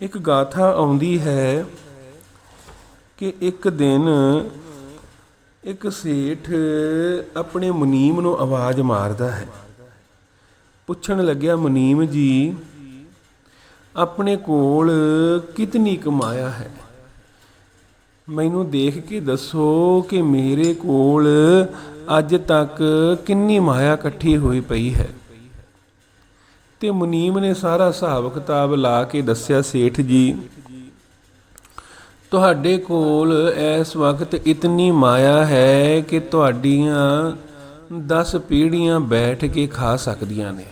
ਇੱਕ ਗਾਥਾ ਆਉਂਦੀ ਹੈ ਕਿ ਇੱਕ ਦਿਨ ਇੱਕ ਸੇਠ ਆਪਣੇ ਮੁਨੀਮ ਨੂੰ ਆਵਾਜ਼ ਮਾਰਦਾ ਹੈ। ਪੁੱਛਣ ਲੱਗਿਆ, ਮੁਨੀਮ ਜੀ, ਆਪਣੇ ਕੋਲ ਕਿਤਨੀ ਕਮਾਇਆ ਹੈ? ਮੈਨੂੰ ਦੇਖ ਕੇ ਦੱਸੋ ਕਿ ਮੇਰੇ ਕੋਲ ਅੱਜ ਤੱਕ ਕਿੰਨੀ ਮਾਇਆ ਇਕੱਠੀ ਹੋਈ ਪਈ ਹੈ? ਤੇ ਮੁਨੀਮ ਨੇ ਸਾਰਾ ਹਿਸਾਬ ਕਿਤਾਬ ਲਾ ਕੇ ਦੱਸਿਆ, ਸੇਠ ਜੀ, ਤੁਹਾਡੇ ਕੋਲ ਇਸ ਵਕਤ ਇਤਨੀ ਮਾਇਆ ਹੈ ਕਿ ਤੁਹਾਡੀਆਂ 10 ਪੀੜ੍ਹੀਆਂ ਬੈਠ ਕੇ ਖਾ ਸਕਦੀਆਂ ਨੇ।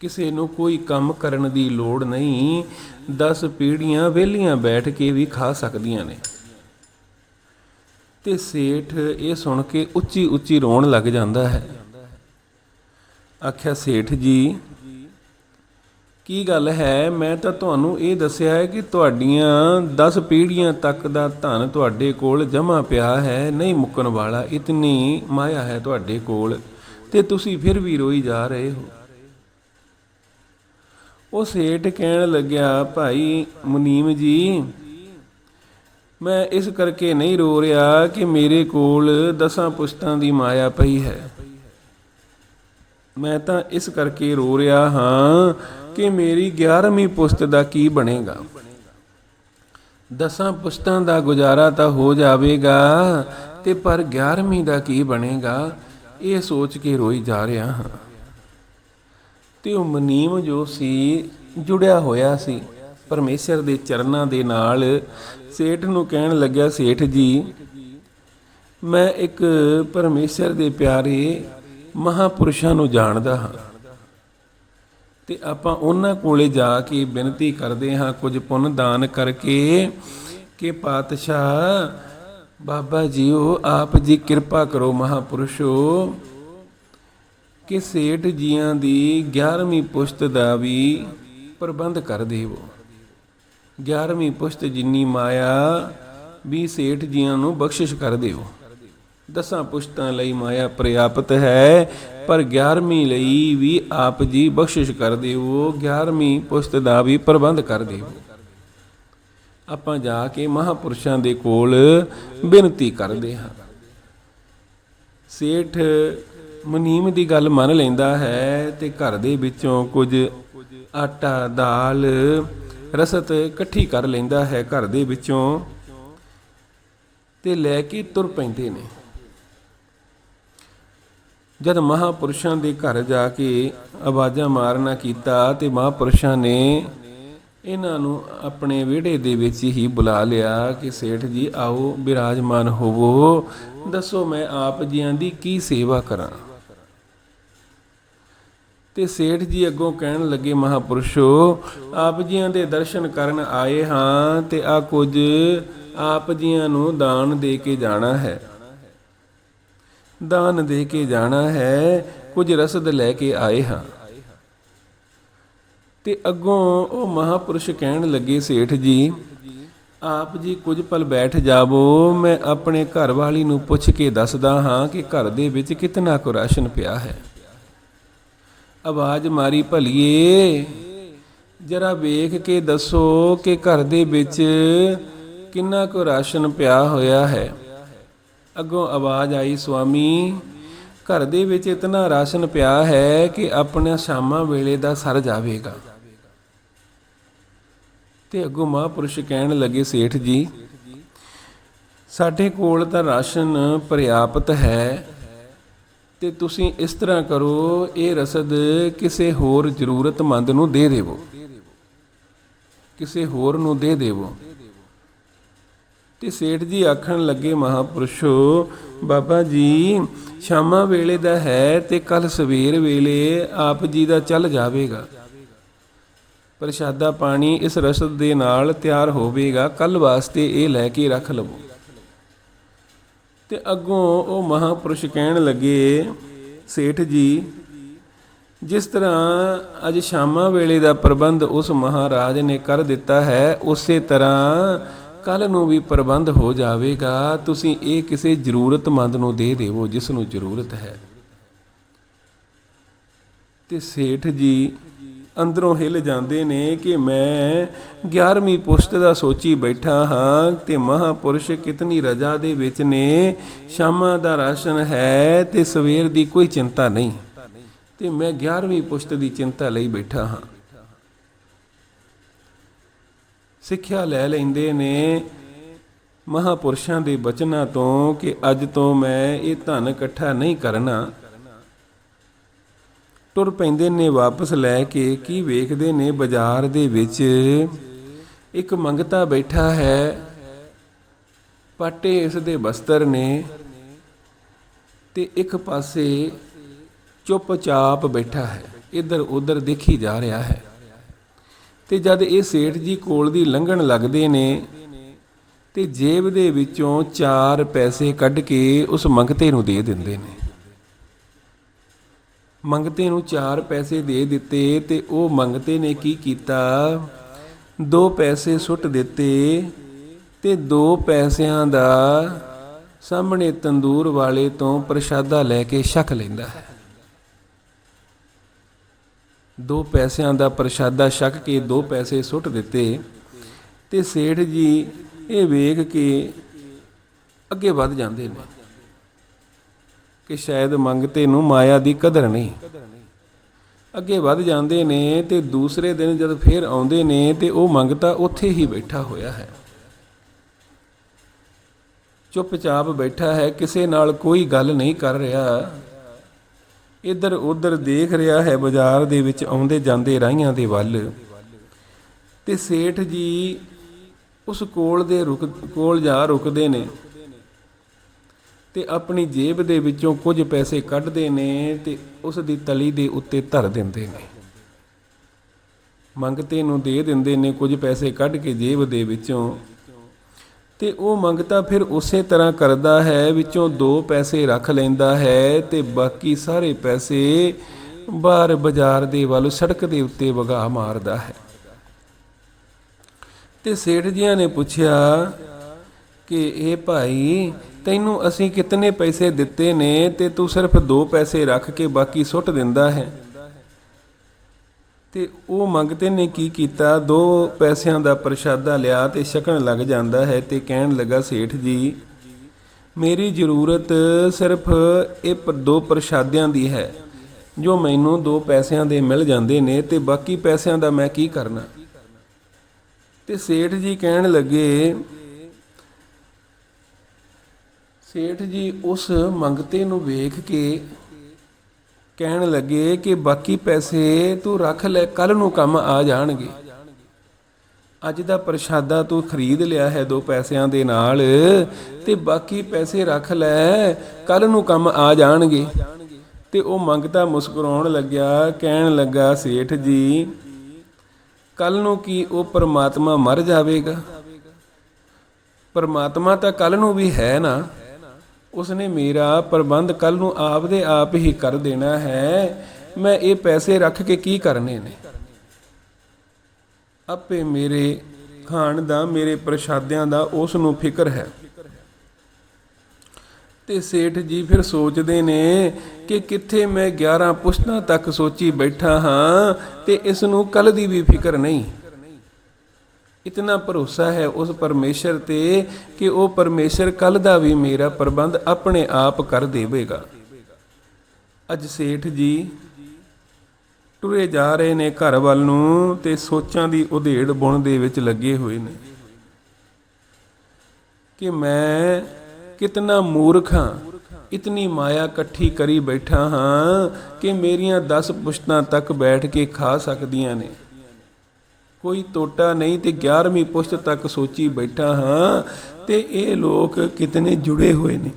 ਕਿਸੇ ਨੂੰ ਕੋਈ ਕੰਮ ਕਰਨ ਦੀ ਲੋੜ ਨਹੀਂ 10 ਪੀੜ੍ਹੀਆਂ ਵਿਹਲੀਆਂ ਬੈਠ ਕੇ ਵੀ ਖਾ ਸਕਦੀਆਂ ਨੇ। ਤੇ ਸੇਠ ਇਹ ਸੁਣ ਕੇ ਉੱਚੀ ਉੱਚੀ ਰੋਣ ਲੱਗ ਜਾਂਦਾ ਹੈ। ਆਖਿਆ, ਸੇਠ ਜੀ, ਕੀ ਗੱਲ ਹੈ? ਮੈਂ ਤਾਂ ਤੁਹਾਨੂੰ ਇਹ ਦੱਸਿਆ ਹੈ ਕਿ ਤੁਹਾਡੀਆਂ 10 ਪੀੜ੍ਹੀਆਂ ਤੱਕ ਦਾ ਧਨ ਤੁਹਾਡੇ ਕੋਲ ਜਮ੍ਹਾਂ ਪਿਆ ਹੈ। ਨਹੀਂ ਮੁੱਕਣ ਵਾਲਾ ਇਤਨੀ ਮਾਇਆ ਹੈ ਤੁਹਾਡੇ ਕੋਲ ਤੇ ਤੁਸੀਂ ਫਿਰ ਵੀ ਰੋਈ ਜਾ ਰਹੇ ਹੋ। ਉਹ ਸੇਠ ਕਹਿਣ ਲੱਗਿਆ, ਭਾਈ ਮੁਨੀਮ ਜੀ, ਮੈਂ ਇਸ ਕਰਕੇ ਨਹੀਂ ਰੋ ਰਿਹਾ ਕਿ ਮੇਰੇ ਕੋਲ ਦਸਾਂ ਪੁਸ਼ਤਾਂ ਦੀ ਮਾਇਆ ਪਈ ਹੈ। ਮੈਂ ਤਾਂ ਇਸ ਕਰਕੇ ਰੋ ਰਿਹਾ ਹਾਂ ਕਿ ਮੇਰੀ 11ਵੀਂ ਪੁਸਤ ਦਾ ਕੀ ਬਣੇਗਾ? ਦਸਾਂ ਪੁਸਤਾਂ ਦਾ ਗੁਜ਼ਾਰਾ ਤਾਂ ਹੋ ਜਾਵੇਗਾ ਤੇ ਪਰ 11ਵੀਂ ਦਾ ਕੀ ਬਣੇਗਾ? ਇਹ ਸੋਚ ਕੇ ਰੋਈ ਜਾ ਰਿਹਾ ਹਾਂ। ਤੇ ਉਹ ਮਨੀਮ ਜੋ ਸੀ, ਜੁੜਿਆ ਹੋਇਆ ਸੀ। ਪਰਮੇਸ਼ਰ ਦੇ ਚਰਨਾਂ ਦੇ ਨਾਲ ਸੇਠ ਨੂੰ ਕਹਿਣ ਲੱਗਿਆ, ਸੇਠ ਜੀ, ਮੈਂ ਇੱਕ ਪਰਮੇਸ਼ਰ ਦੇ ਪਿਆਰੇ ਮਹਾਪੁਰਸ਼ਾਂ ਨੂੰ ਜਾਣਦਾ ਹਾਂ। ਤੇ ਆਪਾਂ ਉਹਨਾਂ ਕੋਲੇ ਜਾ ਕੇ ਬੇਨਤੀ ਕਰਦੇ ਹਾਂ, ਕੁਝ ਪੁੰਨ ਦਾਨ ਕਰਕੇ ਕਿ ਪਾਤਸ਼ਾਹ, ਬਾਬਾ ਜੀਓ ਆਪ ਜੀ ਕਿਰਪਾ ਕਰੋ ਮਹਾਪੁਰਸ਼ੋ। ਕਿ ਸੇਠ ਜੀਆਂ ਦੀ 11ਵੀਂ ਪੁਸ਼ਤ ਦਾ ਵੀ ਪ੍ਰਬੰਧ ਕਰ ਦੇਵੋ। 11ਵੀਂ ਪੁਸ਼ਤ ਜਿੰਨੀ ਮਾਇਆ ਵੀ ਸੇਠ ਜੀਆਂ ਨੂੰ ਬਖਸ਼ਿਸ਼ ਕਰ ਦਿਓ ਦਸਾਂ ਪੁਸ਼ਤਾਂ ਲਈ ਮਾਇਆ ਪ੍ਰਿਆਪਤ ਹੈ, ਪਰ 11ਵੀਂ ਲਈ ਵੀ ਆਪ ਜੀ ਬਖਸ਼ਿਸ਼ ਕਰ ਦਿਓ 11ਵੀਂ ਪੁਸ਼ਤ ਦਾ ਵੀ ਪ੍ਰਬੰਧ ਕਰ ਦਿਓ ਆਪਾਂ ਜਾ ਕੇ ਮਹਾਪੁਰਸ਼ਾਂ ਦੇ ਕੋਲ ਬੇਨਤੀ ਕਰਦੇ ਹਾਂ। ਸੇਠ ਮਨੀਮ ਦੀ ਗੱਲ ਮੰਨ ਲੈਂਦਾ ਹੈ ਤੇ ਘਰ ਦੇ ਵਿੱਚੋਂ ਕੁਝ ਆਟਾ, ਦਾਲ, ਰਸਤ ਇਕੱਠੀ ਕਰ ਲੈਂਦਾ ਹੈ ਘਰ ਦੇ ਵਿੱਚੋਂ ਤੇ ਲੈ ਕੇ ਤੁਰ ਪੈਂਦੇ ਨੇ। ਜਦ ਮਹਾਪੁਰਸ਼ਾਂ ਦੇ ਘਰ ਜਾ ਕੇ ਆਵਾਜ਼ਾਂ ਮਾਰਨਾ ਕੀਤਾ ਤੇ ਮਹਾਪੁਰਸ਼ਾਂ ਨੇ ਇਹਨਾਂ ਨੂੰ ਆਪਣੇ ਵਿਹੜੇ ਦੇ ਵਿੱਚ ਹੀ ਬੁਲਾ ਲਿਆ ਕਿ ਸੇਠ ਜੀ, ਆਓ ਬਿਰਾਜਮਾਨ ਹੋਵੋ। ਦੱਸੋ ਮੈਂ ਆਪ ਜੀਆਂ ਦੀ ਕੀ ਸੇਵਾ ਕਰਾਂ? ਤੇ ਸੇਠ ਜੀ ਅੱਗੋਂ ਕਹਿਣ ਲੱਗੇ, ਮਹਾਪੁਰਸ਼ੋ, ਆਪ ਜੀਆਂ ਦੇ ਦਰਸ਼ਨ ਕਰਨ ਆਏ ਹਾਂ ਤੇ ਆ ਕੁਝ ਆਪ ਜੀਆਂ ਨੂੰ ਦਾਨ ਦੇ ਕੇ ਜਾਣਾ ਹੈ। ਦਾਨ ਦੇ ਕੇ ਜਾਣਾ ਹੈ, ਕੁਝ ਰਸਦ ਲੈ ਕੇ ਆਏ ਹਾਂ। ਤੇ ਅੱਗੋਂ ਉਹ ਮਹਾਪੁਰਸ਼ ਕਹਿਣ ਲੱਗੇ, ਸੇਠ ਜੀ, ਆਪ ਜੀ ਕੁਝ ਪਲ ਬੈਠ ਜਾਵੋ, ਮੈਂ ਆਪਣੇ ਘਰ ਵਾਲੀ ਨੂੰ ਪੁੱਛ ਕੇ ਦੱਸਦਾ ਹਾਂ ਕਿ ਘਰ ਦੇ ਵਿੱਚ ਕਿਤਨਾ ਕੁ ਰਾਸ਼ਨ ਪਿਆ ਹੈ। ਆਵਾਜ਼ ਮਾਰੀ, ਭਲੀਏ, ਜਰਾ ਵੇਖ ਕੇ ਦੱਸੋ ਕਿ ਘਰ ਦੇ ਵਿੱਚ ਕਿੰਨਾ ਕੁ ਰਾਸ਼ਨ ਪਿਆ ਹੋਇਆ ਹੈ। ਅੱਗੋਂ ਆਵਾਜ਼ ਆਈ, ਸੁਆਮੀ, ਘਰ ਦੇ ਵਿੱਚ ਇਤਨਾ ਰਾਸ਼ਨ ਪਿਆ ਹੈ ਕਿ ਆਪਣਾ ਸ਼ਾਮਾਂ ਵੇਲੇ ਦਾ ਸਰ ਜਾਵੇਗਾ। ਤੇ ਅੱਗੋਂ ਮਹਾਪੁਰਸ਼ ਕਹਿਣ ਲੱਗੇ, ਸੇਠ ਜੀ, ਸਾਡੇ ਕੋਲ ਤਾਂ ਰਾਸ਼ਨ ਪ੍ਰਿਆਪਤ ਹੈ ਤੇ ਤੁਸੀਂ ਇਸ ਤਰ੍ਹਾਂ ਕਰੋ, ਇਹ ਰਸਦ ਕਿਸੇ ਹੋਰ ਜ਼ਰੂਰਤਮੰਦ ਨੂੰ ਦੇ ਦੇਵੋ। ਕਿਸੇ ਹੋਰ ਨੂੰ ਦੇ ਦੇਵੋ। ਤੇ ਸੇਠ ਜੀ ਆਖਣ ਲੱਗੇ ਮਹਾਪੁਰਸ਼ੋ, ਬਾਬਾ ਜੀ, ਸ਼ਾਮਾਂ ਵੇਲੇ ਦਾ ਹੈ ਤੇ ਕੱਲ ਸਵੇਰ ਵੇਲੇ ਆਪ ਜੀ ਦਾ ਚੱਲ ਜਾਵੇਗਾ। ਪ੍ਰਸ਼ਾਦਾ ਪਾਣੀ ਇਸ ਰਸਦ ਦੇ ਨਾਲ ਤਿਆਰ ਹੋਵੇਗਾ, ਕੱਲ ਵਾਸਤੇ ਇਹ ਲੈ ਕੇ ਰੱਖ ਲਵੋ। ਤੇ ਅੱਗੋਂ ਉਹ ਮਹਾਪੁਰਸ਼ ਕਹਿਣ ਲੱਗੇ, ਸੇਠ ਜੀ, ਜਿਸ ਤਰ੍ਹਾਂ ਅੱਜ ਸ਼ਾਮਾਂ ਵੇਲੇ ਦਾ ਪ੍ਰਬੰਧ ਉਸ ਮਹਾਰਾਜ ਨੇ ਕਰ ਦਿੱਤਾ ਹੈ, ਉਸੇ ਤਰ੍ਹਾਂ ਕੱਲ ਨੂੰ ਵੀ ਪ੍ਰਬੰਧ ਹੋ ਜਾਵੇਗਾ, ਤੁਸੀਂ ਇਹ ਕਿਸੇ ਜ਼ਰੂਰਤਮੰਦ ਨੂੰ ਦੇ ਦੇਵੋ ਜਿਸ ਨੂੰ ਜ਼ਰੂਰਤ ਹੈ। ਤੇ ਸੇਠ ਜੀ ਅੰਦਰੋਂ ਹਿੱਲ ਜਾਂਦੇ ਨੇ ਕਿ ਮੈਂ 11ਵੀਂ ਪੁਸ਼ਤ ਦਾ ਸੋਚੀ ਬੈਠਾ ਹਾਂ ਤੇ ਮਹਾਪੁਰਸ਼ ਕਿਤਨੀ ਰਜਾ ਦੇ ਵਿੱਚ ਨੇ, ਸ਼ਾਮਾਂ ਦਾ ਰਾਸ਼ਨ ਹੈ ਤੇ ਸਵੇਰ ਦੀ ਕੋਈ ਚਿੰਤਾ ਨਹੀਂ। ਤੇ ਮੈਂ 11ਵੀਂ ਪੁਸ਼ਤ ਦੀ ਚਿੰਤਾ ਲਈ ਬੈਠਾ ਹਾਂ। ਸਿੱਖਿਆ ਲੈ ਲੈਂਦੇ ਨੇ। ਮਹਾਪੁਰਸ਼ਾਂ ਦੇ ਬਚਨਾਂ ਤੋਂ ਕਿ ਅੱਜ ਤੋਂ ਮੈਂ ਇਹ ਧਨ ਇਕੱਠਾ ਨਹੀਂ ਕਰਨਾ। ਟੁਰ ਪੈਂਦੇ ਨੇ ਵਾਪਸ ਲੈ ਕੇ, ਕੀ ਵੇਖਦੇ ਨੇ ਬਾਜ਼ਾਰ ਦੇ ਵਿੱਚ। ਇੱਕ ਮੰਗਤਾ ਬੈਠਾ ਹੈ, ਪਾਟੇ ਇਸ ਦੇ ਬਸਤਰ ਨੇ। ਤੇ ਇੱਕ ਪਾਸੇ ਚੁੱਪਚਾਪ ਬੈਠਾ ਹੈ ਇੱਧਰ ਉੱਧਰ ਦੇਖੀ ਜਾ ਰਿਹਾ ਹੈ। ਤੇ ਜਦ ਇਹ ਸੇਠ ਜੀ ਕੋਲ ਦੀ ਲੰਘਣ ਲੱਗਦੇ ਨੇ, ਤੇ ਜੇਬ ਦੇ ਵਿੱਚੋਂ ਚਾਰ ਪੈਸੇ ਕੱਢ ਕੇ ਉਸ ਮੰਗਤੇ ਨੂੰ ਦੇ ਦਿੰਦੇ ਨੇ। ਮੰਗਤੇ ਨੂੰ ਚਾਰ ਪੈਸੇ ਦੇ ਦਿੱਤੇ ਤੇ ਉਹ ਮੰਗਤੇ ਨੇ ਕੀ ਕੀਤਾ? ਦੋ ਪੈਸੇ ਸੁੱਟ ਦਿੱਤੇ ਤੇ ਦੋ ਪੈਸਿਆਂ ਦਾ ਸਾਹਮਣੇ ਤੰਦੂਰ ਵਾਲੇ ਤੋਂ ਪ੍ਰਸ਼ਾਦਾ ਲੈ ਕੇ ਛਕ ਲੈਂਦਾ ਹੈ। ਦੋ ਪੈਸਿਆਂ ਦਾ ਪ੍ਰਸ਼ਾਦਾ ਛਕ ਕੇ ਦੋ ਪੈਸੇ ਸੁੱਟ ਦਿੱਤੇ ਤੇ ਸੇਠ ਜੀ ਇਹ ਵੇਖ ਕੇ ਅੱਗੇ ਵੱਧ ਜਾਂਦੇ ਨੇ ਕਿ ਸ਼ਾਇਦ ਮੰਗਤੇ ਨੂੰ ਮਾਇਆ ਦੀ ਕਦਰ ਨਹੀਂ। ਅੱਗੇ ਵੱਧ ਜਾਂਦੇ ਨੇ ਤੇ ਦੂਸਰੇ ਦਿਨ ਜਦ ਫੇਰ ਆਉਂਦੇ ਨੇ ਤੇ ਉਹ ਮੰਗਤਾ ਉੱਥੇ ਹੀ ਬੈਠਾ ਹੋਇਆ ਹੈ। ਚੁੱਪਚਾਪ ਬੈਠਾ ਹੈ, ਕਿਸੇ ਨਾਲ ਕੋਈ ਗੱਲ ਨਹੀਂ ਕਰ ਰਿਹਾ। ਇੱਧਰ ਉੱਧਰ ਦੇਖ ਰਿਹਾ ਹੈ ਬਾਜ਼ਾਰ ਦੇ ਵਿੱਚ ਆਉਂਦੇ ਜਾਂਦੇ ਰਾਹੀਆਂ ਦੇ ਵੱਲ। ਤੇ ਸੇਠ ਜੀ ਉਸ ਕੋਲ ਦੇ ਰੁਕ, ਕੋਲ ਜਾ ਰੁਕਦੇ ਨੇ। ਤੇ ਆਪਣੀ ਜੇਬ ਦੇ ਵਿੱਚੋਂ ਕੁਝ ਪੈਸੇ ਕੱਢਦੇ ਨੇ ਤੇ ਉਸ ਦੀ ਤਲੀ ਦੇ ਉੱਤੇ ਧਰ ਦਿੰਦੇ ਨੇ। ਮੰਗਤੇ ਨੂੰ ਦੇ ਦਿੰਦੇ ਨੇ ਕੁਝ ਪੈਸੇ ਕੱਢ ਕੇ ਜੇਬ ਦੇ ਵਿੱਚੋਂ। ਤੇ ਉਹ ਮੰਗਤਾ ਫਿਰ ਉਸੇ ਤਰ੍ਹਾਂ ਕਰਦਾ ਹੈ, ਵਿੱਚੋਂ ਦੋ ਪੈਸੇ ਰੱਖ ਲੈਂਦਾ ਹੈ ਤੇ ਬਾਕੀ ਸਾਰੇ ਪੈਸੇ ਬਾਹਰ ਬਾਜ਼ਾਰ ਦੇ ਵੱਲ ਸੜਕ ਦੇ ਉੱਤੇ ਵਗਾ ਮਾਰਦਾ ਹੈ। ਤੇ ਸੇਠ ਜੀਆਂ ਨੇ ਪੁੱਛਿਆ ਕਿ, ਇਹ ਭਾਈ, ਤੈਨੂੰ ਅਸੀਂ ਕਿਤਨੇ ਪੈਸੇ ਦਿੱਤੇ ਨੇ ਤੇ ਤੂੰ ਸਿਰਫ ਦੋ ਪੈਸੇ ਰੱਖ ਕੇ ਬਾਕੀ ਸੁੱਟ ਦਿੰਦਾ ਹੈ? ਤੇ ਉਹ ਮੰਗਤੇ ਨੇ ਕੀ ਕੀਤਾ? ਦੋ ਪੈਸਿਆਂ ਦਾ ਪ੍ਰਸ਼ਾਦਾ ਲਿਆ ਤੇ ਛਕਣ ਲੱਗ ਜਾਂਦਾ ਹੈ ਤੇ ਕਹਿਣ ਲੱਗਾ, ਸੇਠ ਜੀ, ਮੇਰੀ ਜ਼ਰੂਰਤ ਸਿਰਫ ਇਹ ਪ- ਦੋ ਪ੍ਰਸ਼ਾਦਿਆਂ ਦੀ ਹੈ, ਜੋ ਮੈਨੂੰ ਦੋ ਪੈਸਿਆਂ ਦੇ ਮਿਲ ਜਾਂਦੇ ਨੇ ਤੇ ਬਾਕੀ ਪੈਸਿਆਂ ਦਾ ਮੈਂ ਕੀ ਕਰਨਾ? ਤੇ ਸੇਠ ਜੀ ਕਹਿਣ ਲੱਗੇ, ਸੇਠ ਜੀ, ਉਸ ਮੰਗਤੇ ਨੂੰ ਵੇਖ ਕੇ ਕਹਿਣ ਲੱਗੇ ਕਿ ਬਾਕੀ ਪੈਸੇ ਤੂੰ ਰੱਖ ਲੈ ਕੱਲ ਨੂੰ ਕੰਮ ਆ ਜਾਣਗੇ। ਅੱਜ ਦਾ ਪ੍ਰਸ਼ਾਦਾ ਤੂੰ ਖਰੀਦ ਲਿਆ ਹੈ ਦੋ ਪੈਸਿਆਂ ਦੇ ਨਾਲ ਤੇ ਬਾਕੀ ਪੈਸੇ ਰੱਖ ਲੈ ਕੱਲ ਨੂੰ ਕੰਮ ਆ ਜਾਣਗੇ। ਤੇ ਉਹ ਮੰਗਤਾ ਮੁਸਕਰਾਉਣ ਲੱਗਿਆ, ਕਹਿਣ ਲੱਗਾ, ਸੇਠ ਜੀ ਕੱਲ ਨੂੰ ਕੀ ਉਹ ਪਰਮਾਤਮਾ ਮਰ ਜਾਵੇਗਾ? ਪਰਮਾਤਮਾ ਤਾਂ ਕੱਲ ਨੂੰ ਵੀ ਹੈ ਨਾ। ਉਸਨੇ ਮੇਰਾ ਪ੍ਰਬੰਧ ਕੱਲ ਨੂੰ ਆਪਦੇ ਆਪ ਹੀ ਕਰ ਦੇਣਾ ਹੈ। ਮੈਂ ਇਹ ਪੈਸੇ ਰੱਖ ਕੇ ਕੀ ਕਰਨੇ ਨੇ? ਆਪੇ ਮੇਰੇ ਖਾਣ ਦਾ, ਮੇਰੇ ਪ੍ਰਸ਼ਾਦਿਆਂ ਦਾ ਉਸ ਨੂੰ ਫਿਕਰ ਹੈ। ਤੇ ਸੇਠ ਜੀ ਫਿਰ ਸੋਚਦੇ ਨੇ ਕਿ ਕਿੱਥੇ ਮੈਂ 11 ਪੁਸ਼ਤਾਂ ਤੱਕ ਸੋਚੀ ਬੈਠਾ ਹਾਂ ਤੇ ਇਸ ਨੂੰ ਕੱਲ ਦੀ ਵੀ ਫਿਕਰ ਨਹੀਂ। ਇਤਨਾ ਭਰੋਸਾ ਹੈ ਉਸ ਪਰਮੇਸ਼ਰ ਤੇ ਕਿ ਉਹ ਪਰਮੇਸ਼ਰ ਕੱਲ ਦਾ ਵੀ ਮੇਰਾ ਪ੍ਰਬੰਧ ਆਪਣੇ ਆਪ ਕਰ ਦੇਵੇਗਾ। ਅੱਜ ਸੇਠ ਜੀ ਟੁਰੇ ਜਾ ਰਹੇ ਨੇ ਘਰ ਵੱਲ ਨੂੰ ਤੇ ਸੋਚਾਂ ਦੀ ਉਧੇੜ ਬੁਣ ਦੇ ਵਿੱਚ ਲੱਗੇ ਹੋਏ ਨੇ ਕਿ ਮੈਂ ਕਿਤਨਾ ਮੂਰਖ ਹਾਂ, ਇਤਨੀ ਮਾਇਆ ਇਕੱਠੀ ਕਰੀ ਬੈਠਾ ਹਾਂ ਕਿ ਮੇਰੀਆਂ 10 ਪੁਸ਼ਤਾਂ ਤੱਕ ਬੈਠ ਕੇ ਖਾ ਸਕਦੀਆਂ ਨੇ। ਕੋਈ ਟੋਟਾ ਨਹੀਂ ਤੇ 11ਵੀਂ ਪੁਸ਼ਤ ਤੱਕ ਸੋਚੀ ਬੈਠਾ ਹਾਂ ਤੇ ਇਹ ਲੋਕ ਕਿਤਨੇ ਜੁੜੇ ਹੋਏ ਨੇ।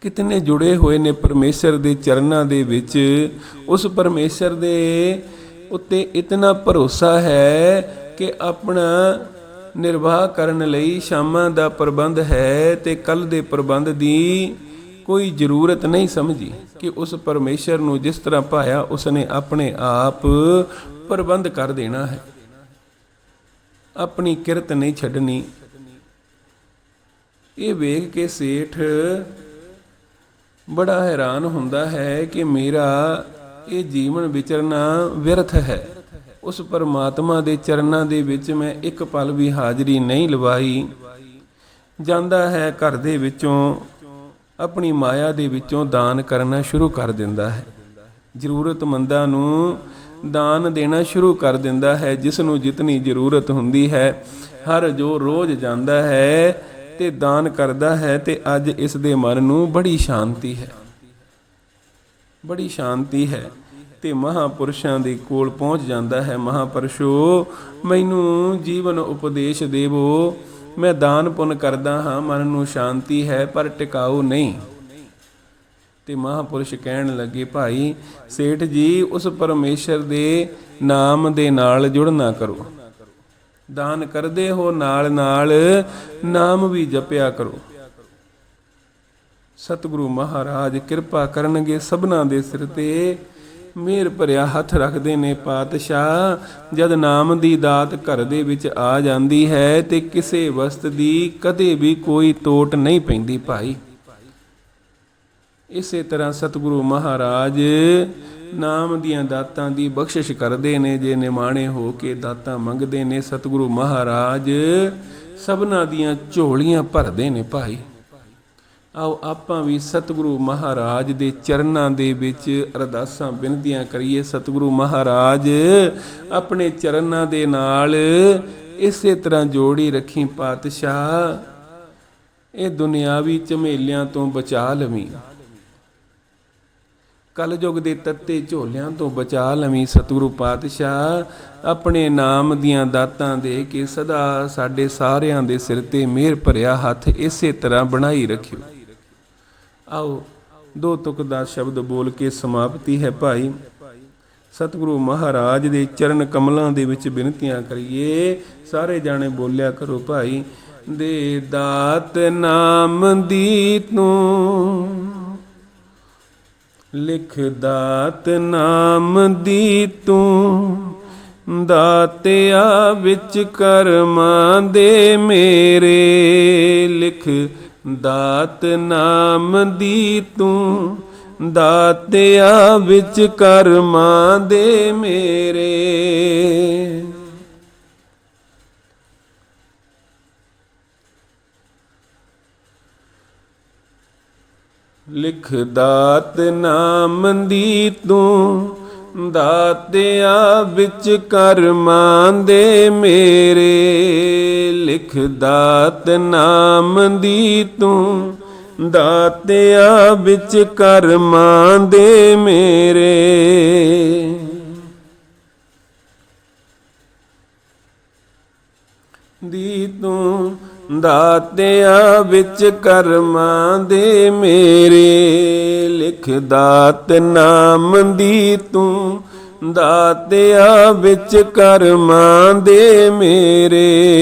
ਕਿਤਨੇ ਜੁੜੇ ਹੋਏ ਨੇ ਪਰਮੇਸ਼ਰ ਦੇ ਚਰਨਾਂ ਦੇ ਵਿੱਚ। ਉਸ ਪਰਮੇਸ਼ਰ ਦੇ ਉੱਤੇ ਇਤਨਾ ਭਰੋਸਾ ਹੈ ਕਿ ਆਪਣਾ ਨਿਰਵਾਹ ਕਰਨ ਲਈ ਸ਼ਾਮਾਂ ਦਾ ਪ੍ਰਬੰਧ ਹੈ ਤੇ ਕੱਲ ਦੇ ਪ੍ਰਬੰਧ ਦੀ ਕੋਈ ਜ਼ਰੂਰਤ ਨਹੀਂ ਸਮਝੀ ਕਿ ਉਸ ਪਰਮੇਸ਼ਰ ਨੂੰ ਜਿਸ ਤਰ੍ਹਾਂ ਪਾਇਆ ਉਸਨੇ ਆਪਣੇ ਆਪ ਪ੍ਰਬੰਧ ਕਰ ਦੇਣਾ ਹੈ। ਆਪਣੀ ਕਿਰਤ ਨਹੀਂ ਛੱਡਣੀ। ਇਹ ਵੇਖ ਕੇ ਸੇਠ ਬੜਾ ਹੈਰਾਨ ਹੁੰਦਾ ਹੈ ਕਿ ਮੇਰਾ ਇਹ ਜੀਵਨ ਵਿਚਰਨਾ ਵਿਅਰਥ ਹੈ। ਉਸ ਪਰਮਾਤਮਾ ਦੇ ਚਰਨਾਂ ਦੇ ਵਿੱਚ ਮੈਂ ਇੱਕ ਪਲ ਵੀ ਹਾਜ਼ਰੀ ਨਹੀਂ ਲਵਾਈ। ਜਾਂਦਾ ਹੈ ਘਰ ਦੇ ਵਿੱਚੋਂ ਆਪਣੀ ਮਾਇਆ ਦੇ ਵਿੱਚੋਂ ਦਾਨ ਕਰਨਾ ਸ਼ੁਰੂ ਕਰ ਦਿੰਦਾ ਹੈ। ਜ਼ਰੂਰਤਮੰਦਾਂ ਨੂੰ ਦਾਨ ਦੇਣਾ ਸ਼ੁਰੂ ਕਰ ਦਿੰਦਾ ਹੈ, ਜਿਸ ਨੂੰ ਜਿਤਨੀ ਜ਼ਰੂਰਤ ਹੁੰਦੀ ਹੈ, ਹਰ ਜੋ ਰੋਜ਼ ਜਾਂਦਾ ਹੈ ਤੇ ਦਾਨ ਕਰਦਾ ਹੈ ਤੇ ਅੱਜ ਇਸ ਦੇ ਮਨ ਨੂੰ ਬੜੀ ਸ਼ਾਂਤੀ ਹੈ। ਬੜੀ ਸ਼ਾਂਤੀ ਹੈ ਤੇ ਮਹਾਪੁਰਸ਼ਾਂ ਦੇ ਕੋਲ ਪਹੁੰਚ ਜਾਂਦਾ ਹੈ। ਮਹਾਪੁਰਸ਼ੋ, ਮੈਨੂੰ ਜੀਵਨ ਉਪਦੇਸ਼ ਦੇਵੋ। ਮੈਂ ਦਾਨ ਪੁੰਨ ਕਰਦਾ ਹਾਂ, ਮਨ ਨੂੰ ਸ਼ਾਂਤੀ ਹੈ, ਪਰ ਟਿਕਾਊ ਨਹੀਂ। ਤੇ ਮਹਾਪੁਰਸ਼ ਕਹਿਣ ਲੱਗੇ, ਭਾਈ, ਸੇਠ ਜੀ, ਉਸ ਪਰਮੇਸ਼ਰ ਦੇ ਨਾਮ ਦੇ ਨਾਲ ਜੁੜਨਾ ਕਰੋ। ਦਾਨ ਕਰਦੇ ਹੋ ਨਾਲ ਨਾਲ ਨਾਮ ਵੀ ਜਪਿਆ ਕਰੋ। ਸਤਿਗੁਰੂ ਮਹਾਰਾਜ, ਕਿਰਪਾ ਕਰਨਗੇ ਸਭਨਾ ਦੇ ਸਿਰ ਤੇ। ਮੇਰ ਭਰਿਆ ਹੱਥ ਰੱਖਦੇ ਨੇ ਪਾਤਸ਼ਾਹ। ਜਦ ਨਾਮ ਦੀ ਦਾਤ ਘਰ ਦੇ ਵਿੱਚ ਆ ਜਾਂਦੀ ਹੈ ਤੇ ਕਿਸੇ ਵਸਤ ਦੀ ਕਦੇ ਵੀ ਕੋਈ ਤੋਟ ਨਹੀਂ ਪੈਂਦੀ ਭਾਈ। ਇਸੇ ਤਰ੍ਹਾਂ ਸਤਿਗੁਰੂ ਮਹਾਰਾਜ ਨਾਮ ਦੀਆਂ ਦਾਤਾਂ ਦੀ ਬਖਸ਼ਿਸ਼ ਕਰਦੇ ਨੇ, ਜੇ ਨਿਮਾਣੇ ਹੋ ਕੇ ਦਾਤਾਂ ਮੰਗਦੇ ਨੇ, ਸਤਿਗੁਰੂ ਮਹਾਰਾਜ ਸਭਨਾ ਦੀਆਂ ਝੋਲੀਆਂ ਭਰਦੇ ਨੇ ਭਾਈ। ਆਓ ਆਪਾਂ ਵੀ ਸਤਿਗੁਰੂ ਮਹਾਰਾਜ ਦੇ ਚਰਨਾਂ ਦੇ ਵਿੱਚ ਅਰਦਾਸਾਂ, ਬੇਨਤੀਆਂ ਕਰੀਏ। ਸਤਿਗੁਰੂ ਮਹਾਰਾਜ, ਆਪਣੇ ਚਰਨਾਂ ਦੇ ਨਾਲ ਇਸੇ ਤਰ੍ਹਾਂ ਜੋੜੀ ਰੱਖੀ ਪਾਤਸ਼ਾਹ। ਇਹ ਦੁਨਿਆਵੀ ਝਮੇਲਿਆਂ ਤੋਂ ਬਚਾ ਲਵੀਂ। ਕਲਯੁਗ ਦੇ ਤੱਤੇ ਝੋਲਿਆਂ ਤੋਂ ਬਚਾ ਲਵੀਂ ਸਤਿਗੁਰੂ ਪਾਤਸ਼ਾਹ। ਆਪਣੇ ਨਾਮ ਦੀਆਂ ਦਾਤਾਂ ਦੇ ਕੇ ਸਦਾ ਸਾਡੇ ਸਾਰਿਆਂ ਦੇ ਸਿਰ ਤੇ ਮਿਹਰ ਭਰਿਆ ਹੱਥ ਇਸੇ ਤਰ੍ਹਾਂ ਬਣਾਈ ਰੱਖਿਓ। ਆਓ, ਦੋ ਤੁਕ ਦਾ ਸ਼ਬਦ ਬੋਲ ਕੇ ਸਮਾਪਤੀ ਹੈ ਭਾਈ। ਸਤਿਗੁਰੂ ਮਹਾਰਾਜ ਦੇ ਚਰਨ ਕਮਲਾਂ ਦੇ ਵਿੱਚ ਬੇਨਤੀਆਂ ਕਰੀਏ। ਸਾਰੇ ਜਾਣੇ ਬੋਲਿਆ ਕਰੋ ਭਾਈ, ਦੇ ਦਾਤ ਨਾਮ ਦੀ ਤੂੰ ਲਿਖ ਦਾਤ ਨਾਮ ਦੀ ਤੂੰ, ਦਾਤਿਆ ਵਿੱਚ ਕਰਮਾਂ ਦੇ ਮੇਰੇ। ਲਿਖ ਦਾਤ ਨਾਮ ਦੀ ਤੂੰ ਦਾਤਿਆ ਵਿੱਚ ਕਰਮਾਂ ਦੇ ਮੇਰੇ। ਲਿਖ ਦਾਤ ਨਾਮ ਦੀ ਤੂੰ ਦਾਤਿਆ ਵਿੱਚ ਕਰਮਾਂ ਦੇ ਮੇਰੇ ਲਿਖ ਦਾਤ ਨਾਮ ਦੀ ਤੂੰ। ਦਾਤਿਆ ਵਿੱਚ ਕਰਮਾਂ ਦੇ ਮੇਰੇ। ਦੀ ਤੂੰ ਦਾਤਿਆਂ ਵਿੱਚ ਕਰਮਾਂ ਦੇ ਮੇਰੇ, ਲਿਖ ਦਾਤ ਨਾਮ ਦੀ ਤੂੰ। ਦਾਤਿਆਂ ਵਿੱਚ ਕਰਮਾਂ ਦੇ ਮੇਰੇ।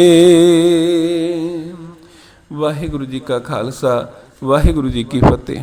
ਵਾਹਿਗੁਰੂ ਜੀ ਕਾ ਖਾਲਸਾ, ਵਾਹਿਗੁਰੂ ਜੀ ਕੀ ਫਤਿਹ।